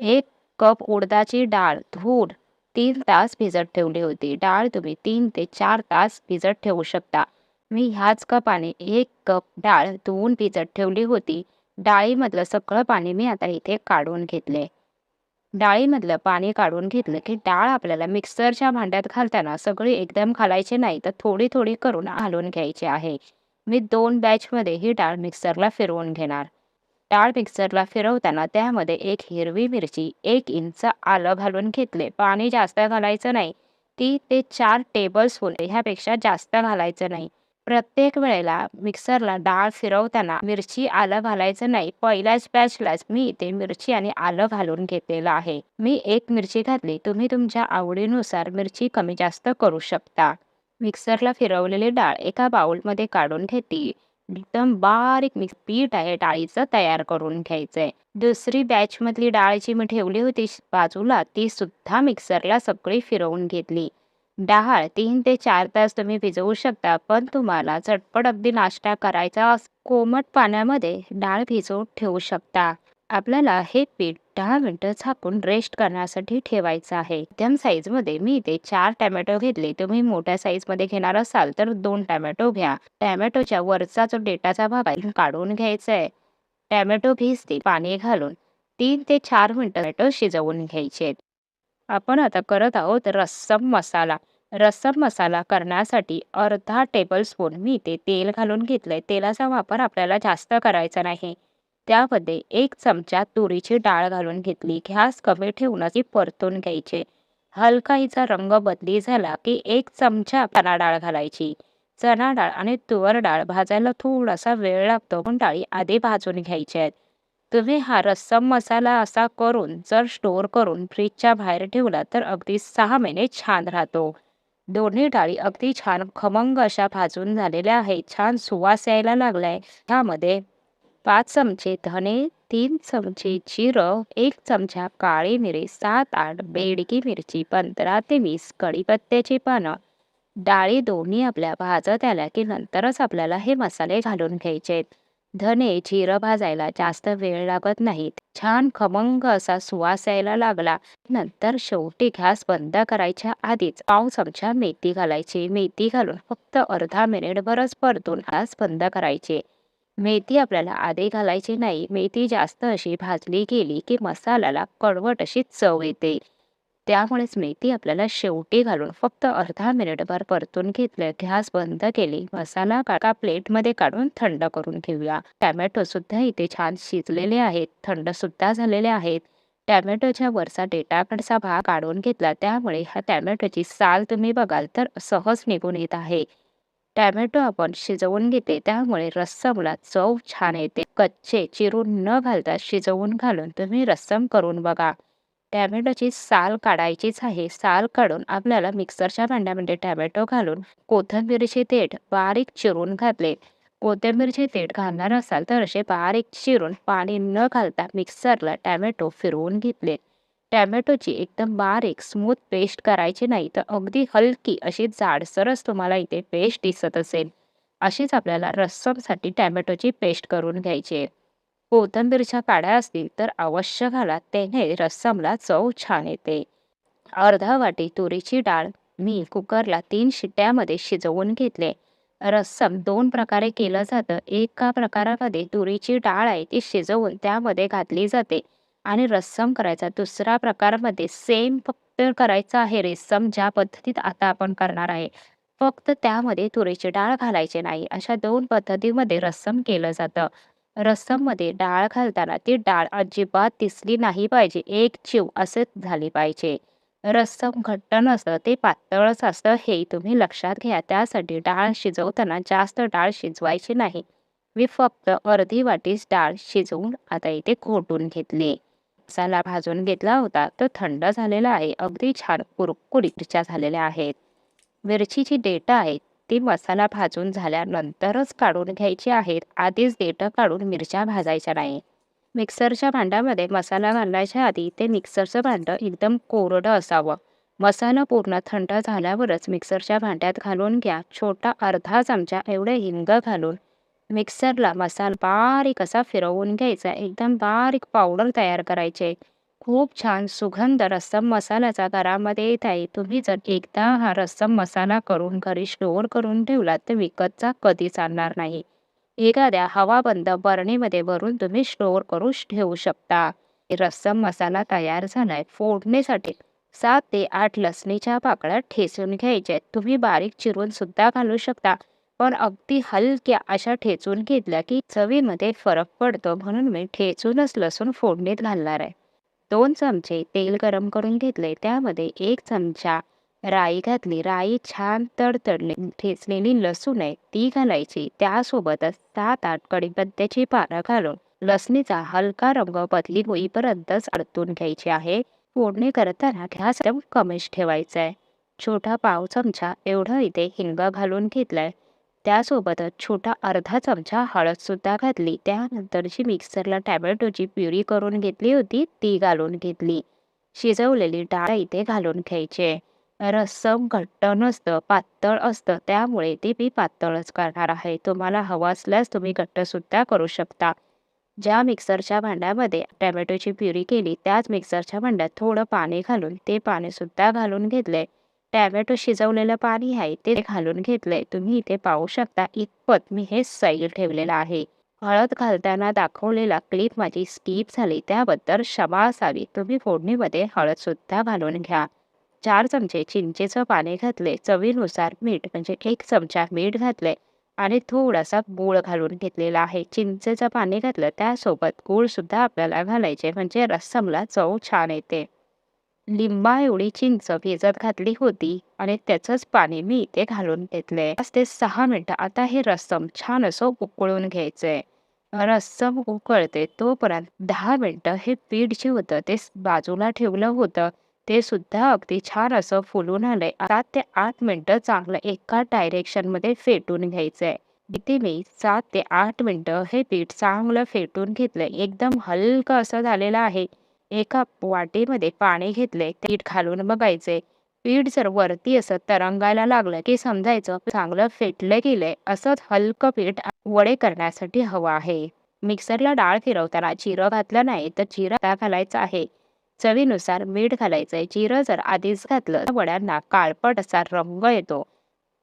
एक कप उडदाची डाळ धुवून तीन तास भिजत ठेवली होती. डाळ तुम्ही तीन ते चार तास भिजत ठेवू शकता. मी ह्याच कपाने एक कप डाळ धुवून भिजत ठेवली होती. डाळीमधलं सगळं पाणी मी आता इथे काढून घेतले. डाळीमधलं पाणी काढून घेतलं की डाळ आपल्याला मिक्सरच्या भांड्यात घालताना सगळी एकदम घालायची नाही तर थोडी थोडी करून घालून घ्यायची आहे. मी दोन बॅचमध्ये ही डाळ मिक्सरला फिरवून घेणार. डाळ मिक्सरला फिरवताना त्यामध्ये एक हिरवी मिरची एक इंच आलं घालून घेतले. पाणी जास्त घालायचं नाही. ती ते चार टेबल स्पून ह्यापेक्षा जास्त घालायचं नाही. प्रत्येक वेळेला मिक्सरला डाळ फिरवताना मिरची आलं घालायचं नाही. पहिल्याच बॅचलाच मी इथे मिरची आणि आलं घालून घेतलेलं आहे. मी एक मिरची घातली. तुम्ही तुमच्या आवडीनुसार मिरची कमी जास्त करू शकता. मिक्सरला फिरवलेली डाळ एका बाउलमध्ये काढून घेतली. एकदम बारीक मिक्स पीठ आहे डाळीचं तयार करून घ्यायचंय. दुसरी बॅच मधली डाळ जी मी ठेवली होती बाजूला ती सुद्धा मिक्सरला सगळी फिरवून घेतली. डाळ तीन ते चार तास तुम्ही भिजवू शकता पण तुम्हाला झटपट अगदी नाश्ता करायचा कोमट पाण्यामध्ये डाळ भिजवून ठेवू शकता. आपल्याला हे पीठ दहा मिनटं झाकून रेस्ट करण्यासाठी ठेवायचं आहे. मध्यम साईजमध्ये मी इथे चार टॅमॅटो घेतले. तुम्ही मोठ्या साईजमध्ये घेणार असाल तर दोन टॅमॅटो घ्या. टॅमॅटोच्या वरचा जो डेटाचा भाग आहे काढून घ्यायचा आहे. टॅमॅटो भिजते पाणी घालून तीन ते चार मिनटं टॅमॅटो शिजवून घ्यायचे आपण आता करत आहोत रस्सम मसाला. रस्सम मसाला करण्यासाठी अर्धा टेबलस्पून मी ते तेल घालून घेतलंय. तेलाचा वापर आपल्याला जास्त करायचा नाही. त्यामध्ये एक चमचा तुरीची डाळ घालून घेतली. घ्यास कमी ठेवूनच ती परतून घ्यायचे. हलका हिचा रंग बदली झाला की एक चमचा चणा डाळ घालायची. चणा डाळ आणि तुवर डाळ भाजायला थोडासा वेळ लागतो पण डाळी आधी भाजून घ्यायच्या आहेत. तुम्ही हा रस्सम मसाला असा करून जर स्टोअर करून फ्रीजच्या बाहेर ठेवला तर अगदी सहा महिने छान राहतो. दोन्ही डाळी अगदी छान खमंग अशा भाजून झालेल्या आहेत. छान सुवास यायला लागलाय. ह्यामध्ये पाच चमचे धने तीन चमचे जिरं एक चमचा काळी मिरी सात आठ बेडकी मिरची पंधरा ते वीस कढीपत्त्याची पानं. डाळी दोन्ही आपल्या भाजत आल्या की नंतरच आपल्याला हे मसाले घालून घ्यायचे धने जिरं भाजायला जास्त वेळ लागत नाहीत. छान खमंग असा सुवास यायला लागला. नंतर शेवटी घास बंद करायच्या आधीच पाव चमचा मेथी घालायची. मेथी घालून फक्त अर्धा मिनिटभरच परतून घास बंद करायचे. मेथी आपल्याला आधी घालायची नाही. मेथी जास्त अशी भाजली गेली की मसाल्याला कडवट अशी चव येते. त्यामुळेच मेथी आपल्याला शेवटी घालून फक्त अर्धा मिनिटभर परतून घेतलं. गॅस बंद केली. मसाला काका प्लेटमध्ये काढून थंड करून घेऊया. टॅमॅटो सुद्धा इथे छान शिजलेले आहेत. थंड सुद्धा झालेले आहेत. टॅमॅटोच्या वरचा डेटाकडचा भाग काढून घेतला. त्यामुळे ह्या टॅमॅटोची साल तुम्ही बघाल तर सहज निघून येत आहे. टॅमॅटो आपण शिजवून घेते. त्यामुळे रस्समला चव छान येते. कच्चे चिरून न घालता शिजवून घालून तुम्ही रस्सम करून बघा. टॅमॅटोची साल काढायचीच आहे. साल काढून आपल्याला मिक्सरच्या भांड्यामध्ये टॅमॅटो घालून कोथिंबीरचे तेट बारीक चिरून घातले. कोथिंबीरचे तेट घालणार असाल तर असे बारीक चिरून पाणी न घालता मिक्सरला टॅमॅटो फिरवून घेतले. टॅमॅटोची एकदम बारीक स्मूथ पेस्ट करायची नाही तर अगदी हलकी अशी जाडसरच तुम्हाला इथे पेस्ट दिसत असेल. अशीच आपल्याला रस्समसाठी टॅमॅटोची पेस्ट करून घ्यायची आहे. कोथिंबीरच्या काड्या असतील तर अवश्य घाला त्याने रस्समला चव छान येते. अर्धा वाटी तुरीची डाळ मी कुकरला तीन शिट्ट्यामध्ये शिजवून घेतले. रस्सम दोन प्रकारे केलं जातं. एका प्रकारामध्ये तुरीची डाळ आहे ती शिजवून त्यामध्ये घातली जाते. आणि रस्सम करायचा. दुसरा प्रकारामध्ये सेम फक्त करायचं आहे रेसम ज्या पद्धतीत आता आपण करणार आहे. फक्त त्यामध्ये तुरीची डाळ घालायची नाही. अशा दोन पद्धतीमध्ये रस्सम केलं जातं. रस्सममध्ये डाळ घालताना ती डाळ अजिबात दिसली नाही पाहिजे. एक चिव असेच झाली पाहिजे. रस्सम घट्ट नसतं ते पातळच असतं हे तुम्ही लक्षात घ्या. त्यासाठी डाळ शिजवताना जास्त डाळ शिजवायची नाही. मी फक्त अर्धी वाटीस डाळ शिजवून आता इथे घोटून घेतली. मसाला भाजून घेतला होता. तो थंड झालेला आहे. अगदी छान कुरकुरीच्या झालेल्या आहेत. मिरचीची डेटं आहेत. ती मसाला भाजून झाल्यानंतरच काढून घ्यायची आहेत. आधीच देठ काढून मिरच्या भाजायच्या नाही. मिक्सरच्या भांड्यामध्ये मसाला घालण्याच्या आधी ते मिक्सरचं भांडं एकदम कोरडं असावं. मसाला पूर्ण थंड झाल्यावरच मिक्सरच्या भांड्यात घालून घ्या. छोटा अर्धा चमचा एवढे हिंग घालून मिक्सरला मसाला बारीक असा फिरवून घ्यायचा एकदम बारीक पावडर तयार करायचे खूप छान सुगंध रस्सम मसाल्याचा घरामध्ये येत आहे. तुम्ही जर एकदा हा रस्सम मसाला करून घरी स्टोअर करून ठेवलात तर विकतचा कधीच आणणार नाही. एखाद्या हवाबंद बरणीमध्ये भरून तुम्ही स्टोअर करू ठेवू शकता. रस्सम मसाला तयार झालाय. फोडणीसाठी सात ते आठ लसणीच्या पाकळ्या ठेसून घ्यायच्या. तुम्ही बारीक चिरून सुद्धा घालू शकता. पण अगदी हलक्या अशा ठेचून घेतल्या की चवीमध्ये फरक पडतो म्हणून मी ठेचूनच लसूण फोडणीत घालणार आहे. दोन चमचे तेल गरम करून घेतले. त्यामध्ये एक चमचा राई घातली. राई छान तडतडली. ठेचलेली लसूण आहे ती घालायची. त्यासोबतच सात आठ कडीपत्त्याची पानं घालून लसणीचा हलका रंग बदली होईपर्यंतच अडतून घ्यायची आहे. फोडणी करताना गॅस कमीच ठेवायचा आहे. छोटा पाव चमचा एवढं इथे हिंग घालून घेतलाय. त्यासोबतच छोटा अर्धा चमचा हळद सुद्धा घातली. त्यानंतर जी मिक्सरला टॅमॅटोची प्युरी करून घेतली होती ती घालून घेतली. शिजवलेली डाळ इथे घालून घ्यायचे रस्सम घट्ट नसतं पातळ असतं त्यामुळे ते मी पातळच करणार आहे. तुम्हाला हवं असल्यास तुम्ही घट्ट सुद्धा करू शकता. ज्या मिक्सरच्या भांड्यामध्ये टॅमॅटोची प्युरी केली त्याच मिक्सरच्या भांड्यात थोडं पाणी घालून ते पाणी सुद्धा घालून घेतले टॅमॅटो शिजवलेलं पाणी आहे ते घालून घेतलंय. तुम्ही इथे पाहू शकता इतपत मी हे सैल ठेवलेलं आहे. हळद घालताना दाखवलेला क्लिप माझी स्किप झाली त्याबद्दल क्षमा असावी. तुम्ही फोडणीमध्ये हळद सुद्धा घालून घ्या. चार चमचे चिंचेचं पाणी घातले. चवीनुसार मीठ म्हणजे एक चमचा मीठ घातले आणि थोडासा गूळ घालून घेतलेला आहे. चिंचेचं पाणी घातलं त्यासोबत गूळ सुद्धा आपल्याला घालायचे म्हणजे रस्समला चव छान येते. लिंबा एवढी चिंच भिजत घातली होती आणि त्याचंच पाणी मी इथे घालून घेतले पाच ते सहा मिनिटं आता हे रस्सम छान असं उकळून घ्यायचंय. रस्सम उकळते तोपर्यंत दहा मिनिटं हे पीठ जे होतं ते बाजूला ठेवलं होतं ते सुद्धा अगदी छान असं फुलून आलंय. सात ते आठ मिनिटं चांगलं एका डायरेक्शनमध्ये फेटून घ्यायचंय. इथे मी सात ते आठ मिनिटं हे पीठ चांगलं फेटून घेतलंय. एकदम हलकं असं झालेलं आहे. एका वाटीमध्ये पाणी घेतले पीठ घालून बघायचे पीठ जर वरती असं तरंगायला लागलं की समजायचं चांगलं फेटलं गेलंय. असंच हलकं पीठ वडे करण्यासाठी हवं आहे. मिक्सरला डाळ फिरवताना जिरं घातलं नाही तर जिरं घालायचा घालायचं आहे. चवीनुसार मीठ घालायचंय. जिरं जर आधीच घातलं तर वड्यांना काळपट असा रंग येतो.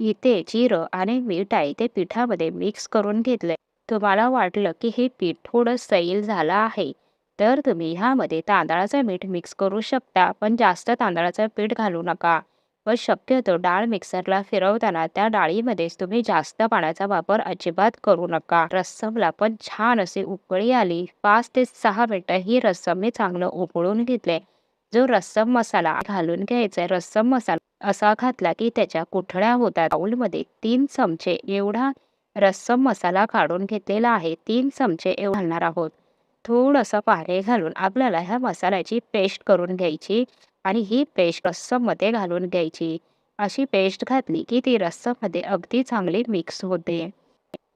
इथे जिरं आणि मीठ आहे ते पिठामध्ये मिक्स करून घेतलंय. तुम्हाला वाटलं की हे पीठ थोडं सैल झालं आहे तर तुम्ही ह्यामध्ये तांदळाचं मीठ मिक्स करू शकता. पण जास्त तांदळाचं पीठ घालू नका. व शक्यतो डाळ मिक्सरला फिरवताना त्या डाळीमध्येच तुम्ही जास्त पाण्याचा वापर अजिबात करू नका. रस्समला पण छान अशी उकळी आली. पाच ते सहा मिनटं ही रस्सम मी चांगलं उकळून घेतले जो रस्सम मसाला घालून घ्यायचा रस्सम मसाला असा घातला की त्याच्या कुठळ्या होतात. बाऊलमध्ये तीन चमचे एवढा रस्सम मसाला काढून घेतलेला आहे. तीन चमचे घालणार आहोत. थोडंसं पाणी घालून आपल्याला ह्या मसाल्याची पेस्ट करून घ्यायची आणि ही पेस्ट रस्सममध्ये घालून घ्यायची. अशी पेस्ट घातली की ती रस्सममध्ये अगदी चांगली मिक्स होते.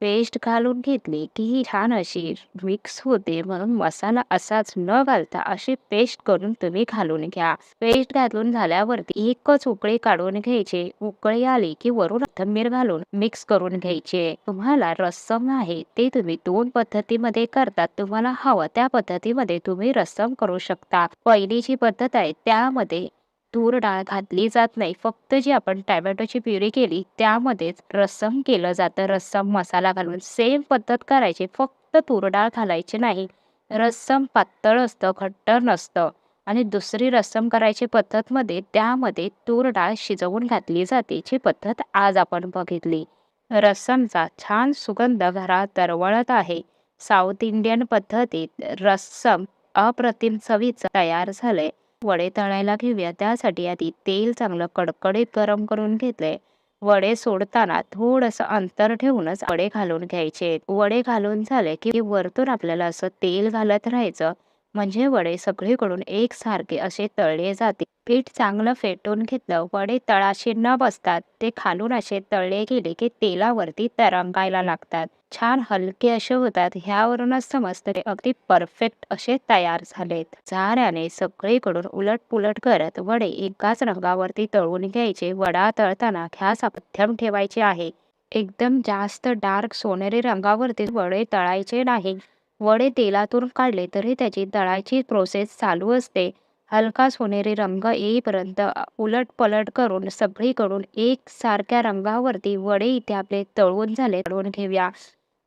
पेस्ट घालून घेतली की ही छान अशी मिक्स होते म्हणून मसाला असाच न घालता अशी पेस्ट करून तुम्ही घालून घ्या. पेस्ट घालून झाल्यावरती एकच उकळी काढून घ्यायचे उकळी आली की वरून कोथिंबीर घालून मिक्स करून घ्यायचे तुम्हाला रस्सम आहे ते तुम्ही दोन पद्धतीमध्ये करतात. तुम्हाला हवं त्या पद्धतीमध्ये तुम्ही रस्सम करू शकता. पहिली जी पद्धत आहे त्यामध्ये तूर डाळ घातली जात नाही. फक्त जी आपण टॅमॅटोची प्युरी केली त्यामध्येच रस्सम केलं जातं. रस्सम मसाला घालून सेम पद्धत करायची. फक्त तूर डाळ घालायची नाही. रस्सम पातळ असतं, घट्ट नसतं. आणि दुसरी रस्सम करायची पद्धतमध्ये त्यामध्ये तूर डाळ शिजवून घातली जाते. जी पद्धत आज आपण बघितली. रस्समचा छान सुगंध घरात दरवळत आहे. साऊथ इंडियन पद्धतीत रस्सम अप्रतिम चवीचं तयार झालंय. वडे तळायला घेऊया. त्यासाठी आधी तेल चांगलं कडकडीत गरम करून घेतलंय. वडे सोडताना थोडंसं अंतर ठेवूनच वडे घालून घ्यायचे. वडे घालून झाले की वरतून आपल्याला असं तेल घालत राहायचं म्हणजे वडे सगळीकडून एकसारखे असे तळले जाते पीठ चांगलं फेटून घेतलं. वडे तळाशी न बसतात ते खालून असे तळले गेले की तेलावरती तरंगायला लागतात. छान हलके असे होतात. ह्यावरूनच समजतं ते अगदी परफेक्ट असे तयार झालेत. झाऱ्याने सगळीकडून उलटपुलट करत वडे एकाच रंगावरती तळून घ्यायचे. वडा तळताना ख्यास मध्यम ठेवायचे आहे. एकदम जास्त डार्क सोनेरी रंगावरती वडे तळायचे नाही. वडे तेलातून काढले तरी त्याची तळायची प्रोसेस चालू असते हलका सोनेरी रंग येईपर्यंत उलट पलट करून सगळीकडून एकसारख्या रंगावरती वडे इथे आपले तळून झाले तळून घेऊया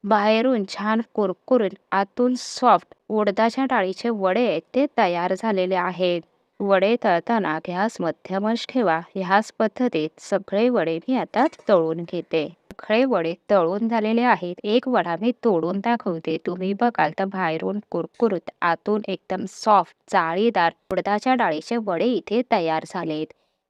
बाहेरून छान कुरकुरीत आतून सॉफ्ट उडदाच्या डाळीचे वडे आहेत ते तयार झालेले आहेत. वडे तळताना गॅस मध्यमच ठेवा. ह्याच पद्धतीत सगळे वडे मी आता तळून घेते. सगळे वडे तळून झालेले आहेत. एक वडा मी तोडून दाखवते. तुम्ही बघाल तर बाहेरून कुरकुरीत आतून एकदम सॉफ्ट जाळीदार उडदाच्या डाळीचे वडे इथे तयार झालेत.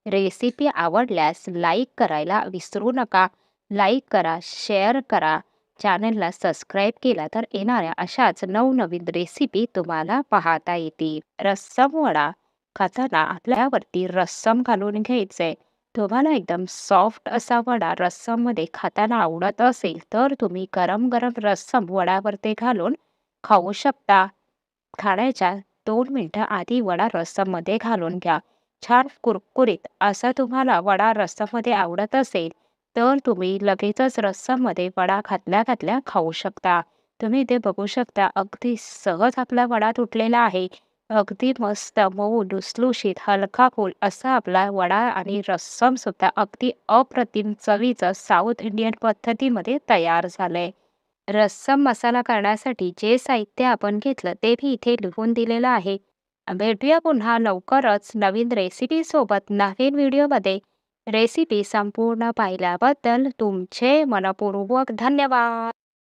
रेसिपी आवडल्यास लाईक करायला विसरू नका. लाईक करा शेअर करा. चॅनलला सबस्क्राईब केला तर येणाऱ्या अशाच नवनवीन रेसिपी तुम्हाला पाहता येतील. रस्सम वडा खाताना आपल्यावरती रस्सम घालून घ्यायचंय तुम्हाला एकदम सॉफ्ट असा वडा रस्सममध्ये खाताना आवडत असेल तर तुम्ही गरम गरम रस्सम वडावरती घालून खाऊ शकता. खाण्याच्या दोन मिनटं आधी वडा रस्सममध्ये घालून घ्या. छान कुरकुरीत असा तुम्हाला वडा रस्सममध्ये आवडत असेल तर तुम्ही लगेचच रस्सममध्ये वडा घातल्या घातल्या खाऊ शकता. तुम्ही इथे बघू शकता अगदी सहज आपला वडा तुटलेला आहे. अगदी मस्त मऊ लुसलुशीत हलका फुल असा आपला वडा आणि रस्सम सुद्धा अगदी अप्रतिम चवीचं साऊथ इंडियन पद्धतीमध्ये तयार झालंय. रस्सम मसाला करण्यासाठी जे साहित्य आपण घेतलं ते मी इथे लिहून दिलेलं आहे. भेटूया पुन्हा लवकरच नवीन रेसिपी सोबत नवीन व्हिडिओमध्ये रेसिपी संपूर्ण पाहिल्याबद्दल तुमचे मनपूर्वक धन्यवाद.